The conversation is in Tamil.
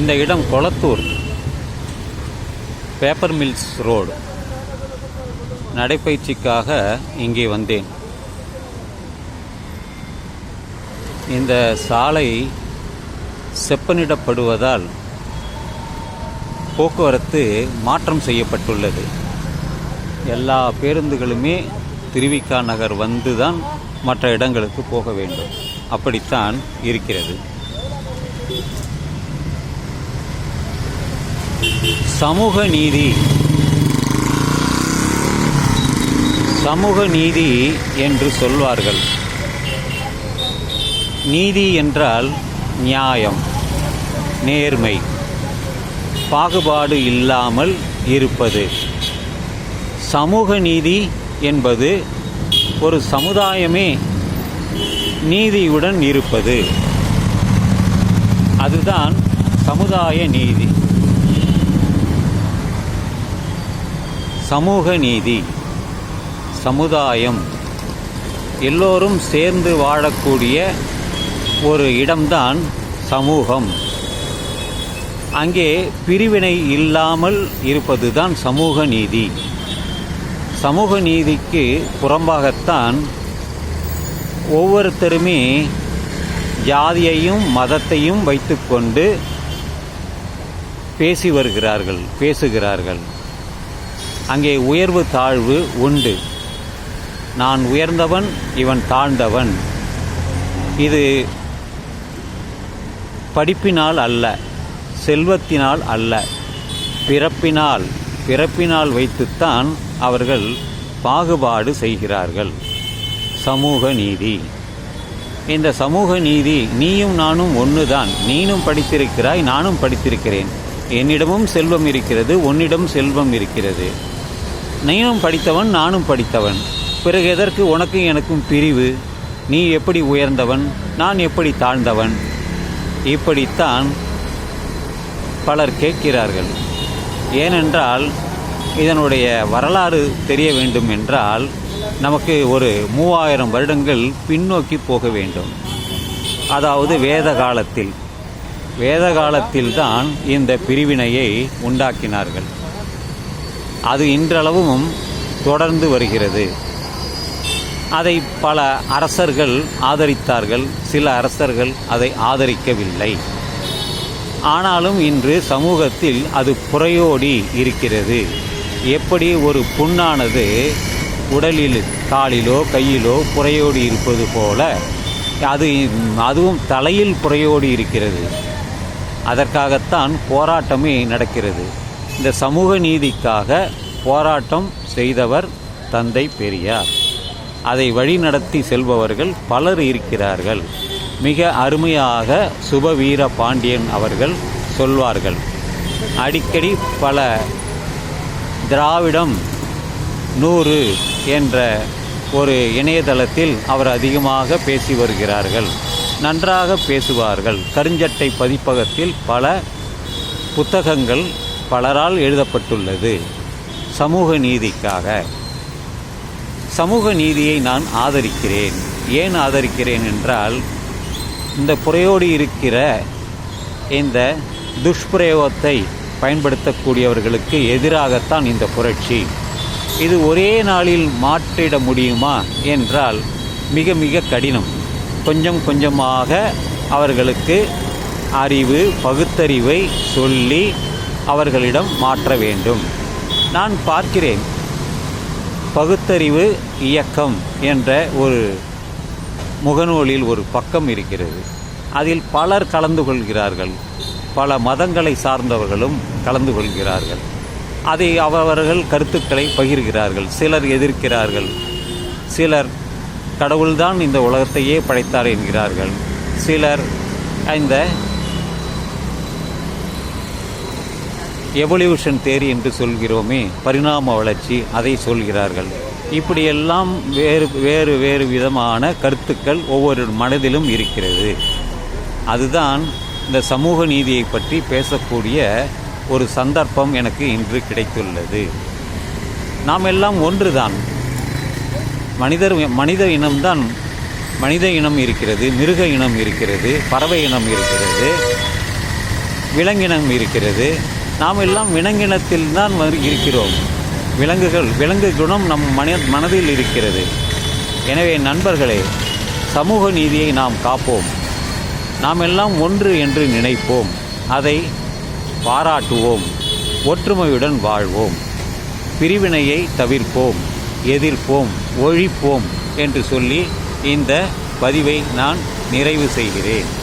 இந்த இடம் கொளத்தூர் பேப்பர் மில்ஸ் ரோடு நடைப்பயிற்சிக்காக இங்கே வந்தேன். இந்த சாலை செப்பனிடப்படுவதால் போக்குவரத்து மாற்றம் செய்யப்பட்டுள்ளது. எல்லா பேருந்துகளுமே திருவிக்கா நகர் வந்து தான் மற்ற இடங்களுக்கு போக வேண்டும். அப்படித்தான் இருக்கிறது. சமூக நீதி. சமூக நீதி என்று சொல்வார்கள். நீதி என்றால் நியாயம் நேர்மை பாகுபாடு இல்லாமல் இருப்பது. சமூக நீதி என்பது ஒரு சமுதாயமே நீதியுடன் இருப்பது. அதுதான் சமுதாய நீதி. சமூக நீதி சமுதாயம் எல்லோரும் சேர்ந்து வாழக்கூடிய ஒரு இடம்தான் சமூகம். அங்கே பிரிவினை இல்லாமல் இருப்பதுதான் சமூக நீதி சமூக நீதிக்கு புறம்பாகத்தான் ஒவ்வொருத்தருமே ஜாதியையும் மதத்தையும் வைத்துக்கொண்டு பேசி வருகிறார்கள் பேசுகிறார்கள். அங்கே உயர்வு தாழ்வு உண்டு. நான் உயர்ந்தவன் இவன் தாழ்ந்தவன். இது படிப்பினால் அல்ல செல்வத்தினால் அல்ல. பிறப்பினால் பிறப்பினால் வைத்துத்தான் அவர்கள் பாகுபாடு செய்கிறார்கள். சமூக நீதி. இந்த சமூக நீதி நீயும் நானும் ஒன்றுதான் நீனும் படித்திருக்கிறாய் நானும் படித்திருக்கிறேன். என்னிடமும் செல்வம் இருக்கிறது உன்னிடம் செல்வம் இருக்கிறது. நீனும் படித்தவன் நானும் படித்தவன். பிறகு எதற்கு உனக்கும் எனக்கும் பிரிவு? நீ எப்படி உயர்ந்தவன் நான் எப்படி தாழ்ந்தவன்? இப்படித்தான் பலர் கேட்கிறார்கள். ஏனென்றால் இதனுடைய வரலாறு தெரிய வேண்டும் என்றால் நமக்கு ஒரு மூவாயிரம் வருடங்கள் பின்னோக்கி போக வேண்டும். அதாவது வேத காலத்தில். வேத காலத்தில்தான் இந்த பிரிவினையை உண்டாக்கினார்கள். அது இன்றளவும் தொடர்ந்து வருகிறது. அதை பல அரசர்கள் ஆதரித்தார்கள். சில அரசர்கள் அதை ஆதரிக்கவில்லை. ஆனாலும் இன்று சமூகத்தில் அது புறையோடி இருக்கிறது. எப்படி ஒரு புண்ணானது உடலில் காலிலோ கையிலோ புறையோடி இருப்பது போல அது அதுவும் தலையில் புறையோடி இருக்கிறது. அதற்காகத்தான் போராட்டமே நடக்கிறது. இந்த சமூக நீதிக்காக போராட்டம் செய்தவர் தந்தை பெரியார். அதை வழிநடத்தி செல்பவர்கள் பலர் இருக்கிறார்கள். மிக அருமையாக சுபவீர பாண்டியன் அவர்கள் சொல்வார்கள். அடிக்கடி பல திராவிடம் நூறு என்ற ஒரு இணையதளத்தில் அவர் அதிகமாக பேசி வருகிறார்கள். நன்றாக பேசுவார்கள். கருஞ்சட்டை பதிப்பகத்தில் பல புத்தகங்கள் பலரால் எழுதப்பட்டுள்ளது. சமூக நீதிக்காக. சமூக நீதியை நான் ஆதரிக்கிறேன். ஏன் ஆதரிக்கிறேன் என்றால் இந்த புறையோடு இருக்கிற இந்த துஷ்பிரயோகத்தை பயன்படுத்தக்கூடியவர்களுக்கு எதிராகத்தான் இந்த புரட்சி. இது ஒரே நாளில் மாற்றிட முடியுமா என்றால் மிக மிக கடினம். கொஞ்சம் கொஞ்சமாக அவர்களுக்கு அறிவு பகுத்தறிவை சொல்லி அவர்களிடம் மாற்ற வேண்டும். நான் பார்க்கிறேன். பகுத்தறிவு இயக்கம் என்ற ஒரு முகநூலில் ஒரு பக்கம் இருக்கிறது. அதில் பலர் கலந்து கொள்கிறார்கள். பல மதங்களை சார்ந்தவர்களும் கலந்து கொள்கிறார்கள். அதை அவர்கள் கருத்துக்களை பகிர்கிறார்கள். சிலர் எதிர்க்கிறார்கள். சிலர் கடவுள்தான் இந்த உலகத்தையே படைத்தார் என்கிறார்கள். சிலர் இந்த எவல்யூஷன் தேரி என்று சொல்கிறோமே பரிணாம வளர்ச்சி அதை சொல்கிறார்கள். இப்படியெல்லாம் வேறு வேறு வேறு விதமான கருத்துக்கள் ஒவ்வொரு மனதிலும் இருக்கிறது. அதுதான் இந்த சமூக நீதியை பற்றி பேசக்கூடிய ஒரு சந்தர்ப்பம் எனக்கு இன்று கிடைத்துள்ளது. நாம் எல்லாம் ஒன்றுதான். மனிதர் மனித இனம்தான் மனித இனம் இருக்கிறது மிருக இனம் இருக்கிறது பறவை இனம் இருக்கிறது விலங்கினம் இருக்கிறது. நாம் எல்லாம் விலங்கினத்தில் தான் வந்து இருக்கிறோம். விலங்குகள் விலங்கு குணம் நம் மன மனதில் இருக்கிறது. எனவே நண்பர்களே சமூக நீதியை நாம் காப்போம். நாம் எல்லாம் ஒன்று என்று நினைப்போம். அதை பாராட்டுவோம். ஒற்றுமையுடன் வாழ்வோம். பிரிவினையை தவிர்ப்போம். எதிர்ப்போம். ஒழிப்போம் என்று சொல்லி இந்த பதிவை நான் நிறைவு செய்கிறேன்.